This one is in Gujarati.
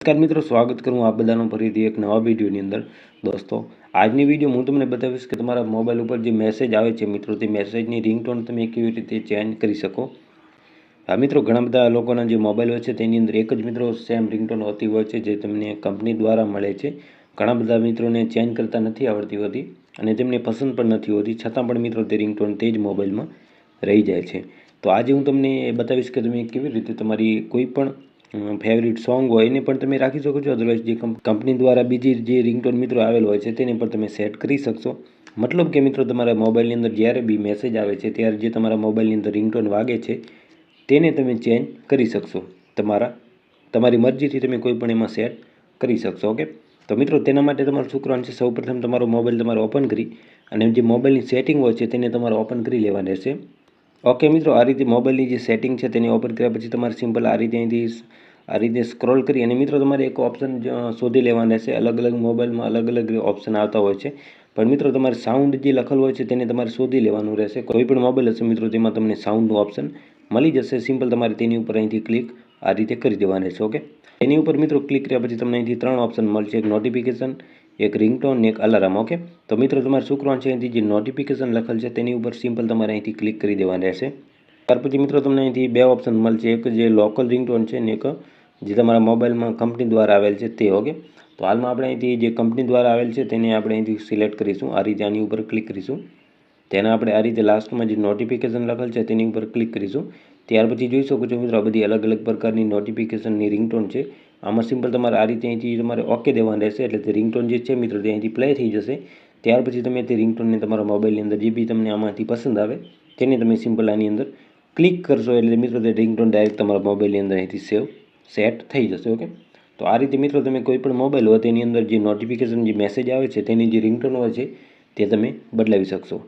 નમસ્કાર મિત્રો, સ્વાગત કરું આપ બધાનો ફરીથી એક નવા વિડીયોની અંદર. દોસ્તો, આજની વીડિયો હું તમને બતાવીશ કે તમારા મોબાઈલ ઉપર જે મેસેજ આવે છે મિત્રો, તે મેસેજની રિંગટોન તમે કેવી રીતે ચેન્જ કરી શકો. હા મિત્રો, ઘણા બધા લોકોના જે મોબાઈલ હોય છે તેની અંદર એક જ મિત્રો સેમ રિંગટોન હોતી હોય છે જે તમને કંપની દ્વારા મળે છે. ઘણા બધા મિત્રોને ચેન્જ કરતા નથી આવડતી હોતી અને તેમને પસંદ પણ નથી હોતી. છતાં પણ મિત્રો, તે રિંગટોન તે જ મોબાઈલમાં રહી જાય છે. તો આજે હું તમને એ બતાવીશ કે તમે કેવી રીતે તમારી કોઈ પણ ફેવરિટ સોંગ હોય, એને પણ તમે રાખી શકો છો. અદરવાઇઝ જે કંપની દ્વારા બીજી જે રિંગટોન મિત્રો આવેલ હોય છે, તેને પણ તમે સેટ કરી શકશો. મતલબ કે મિત્રો, તમારા મોબાઈલની અંદર જ્યારે બી મેસેજ આવે છે, ત્યારે જે તમારા મોબાઈલની અંદર રિંગટોન વાગે છે, તેને તમે ચેન્જ કરી શકશો. તમારા, તમારી મરજીથી તમે કોઈ પણ એમાં સેટ કરી શકશો ઓકે તો મિત્રો, તેના માટે તમારું શું કરવાનું છે, સૌપ્રથમ તમારો મોબાઈલ તમારો ઓપન કરી અને જે મોબાઈલની સેટિંગ હોય છે, તેને તમારે ઓપન કરી લેવાની રહેશે ઓકે મિત્રો, આ રીતે મોબાઈલની જે સેટિંગ છે, તેને ઓપન કર્યા પછી તમારે સિમ્પલ આ રીતે અહીંથી આ રીતે સ્ક્રોલ કરી અને મિત્રો તમારે એક ઓપ્શન શોધી લેવાના રહેશે અલગ અલગ મોબાઈલમાં અલગ અલગ ઓપ્શન આવતા હોય છે. પણ મિત્રો તમારે સાઉન્ડ જે લખેલું હોય છે તેને તમારે શોધી લેવાનું રહેશે. કોઈ પણ મોબાઈલ હશે મિત્રો તેમાં તમને સાઉન્ડનું ઓપ્શન મળી જશે. સિમ્પલ તમારે તેની ઉપર અહીંથી ક્લિક આ રીતે કરી દેવાનું રહેશે ઓકે એની ઉપર મિત્રો ક્લિક કર્યા પછી તમને અહીંથી ત્રણ ઓપ્શન મળશે. એક નોટિફિકેશન એક રિંગટોન એક અલાર્મ ઓકે તો મિત્રો તમારે શું છે અહીંથી જે નોટિફિકેશન લખેલ છે તેની ઉપર સિમ્પલ તમારે અહીંથી ક્લિક કરી દેવાનું રહેશે. ત્યાર પછી મિત્રો તમને અહીંથી બે ઓપ્શન મળશે. એક જે લોકલ રિંગટોન છે ને એક જે તમારા મોબાઈલમાં કંપની દ્વારા આવેલ છે તે, ઓકે? તો હાલમાં આપણે અહીંથી જે કંપની દ્વારા આવેલ છે તેને આપણે અહીંથી સિલેક્ટ કરીશું, આ રીતે આની ઉપર ક્લિક કરીશું. તેના આપણે આ રીતે લાસ્ટમાં જે નોટિફિકેશન લખેલ છે તેની ઉપર ક્લિક કરીશું. ત્યાર પછી જોઈ શકો છો મિત્રો આ બધી અલગ અલગ પ્રકારની નોટિફિકેશનની રિંગટોન છે. આમાં સિમ્પલ તમારે આ રીતે અહીંથી તમારે ઓકે દેવાનું રહેશે, એટલે તે રિંગટોન જે છે મિત્રો તે અહીંથી પ્લે થઈ જશે. ત્યાર પછી તમે તે રિંગટોનને તમારા મોબાઈલની અંદર જે બી તમને આમાંથી પસંદ આવે, તેને તમે સિમ્પલ આની અંદર ક્લિક કરશો, એટલે મિત્રો તે રિંગટોન ડાયરેક્ટ તમારા મોબાઈલની અંદર અહીંથી સેવ સેટ થઈ જશે, ઓકે? તો આ રીતે મિત્રો તમે કોઈ પણ મોબાઈલ હોય તેની અંદર જે નોટિફિકેશન જે મેસેજ આવે છે, તેની જે રિંગટોન હોય છે, તે તમે બદલાવી શકશો.